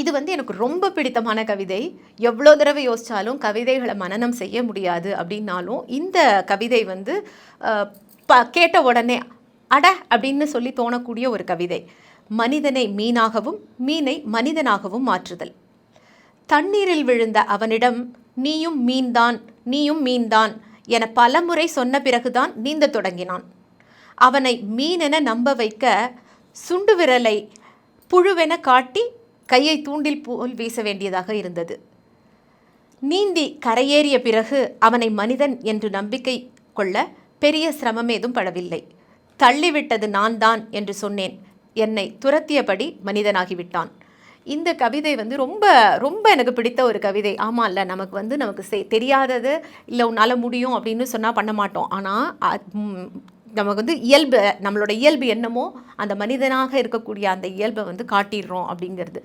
இது வந்து எனக்கு ரொம்ப பிடித்தமான கவிதை. எவ்வளோ தடவை யோசித்தாலும் கவிதைகளை மனனம் செய்ய முடியாது அப்படின்னாலும் இந்த கவிதை வந்து ப கேட்ட உடனே அட அப்படின்னு சொல்லி தோணக்கூடிய ஒரு கவிதை. மனிதனை மீனாகவும் மீனை மனிதனாகவும் மாற்றுதல். தண்ணீரில் விழுந்த அவனிடம் நீயும் மீன்தான் நீயும் மீன்தான் என பலமுறை சொன்ன பிறகுதான் நீந்த தொடங்கினான். அவனை மீனென நம்ப வைக்க சுண்டு விரலை புழுவென காட்டி கையை தூண்டில் போல் வீச வேண்டியதாக இருந்தது. நீந்தி கரையேறிய பிறகு அவனை மனிதன் என்று நம்பிக்கை கொள்ள பெரிய சிரமமேதும் படவில்லை. தள்ளிவிட்டது நான் தான் என்று சொன்னேன். என்னை துரத்தியபடி மனிதனாகிவிட்டான். இந்த கவிதை வந்து ரொம்ப ரொம்ப எனக்கு பிடித்த ஒரு கவிதை. ஆமாம் இல்லை நமக்கு வந்து நமக்கு செய் தெரியாதது இல்லை உன்னால் முடியும் அப்படின்னு சொன்னால் பண்ண மாட்டோம். ஆனால் நமக்கு வந்து இயல்பு நம்மளோட இயல்பு என்னமோ அந்த மனிதனாக இருக்கக்கூடிய அந்த இயல்பை வந்து காட்டிடுறோம் அப்படிங்கிறது.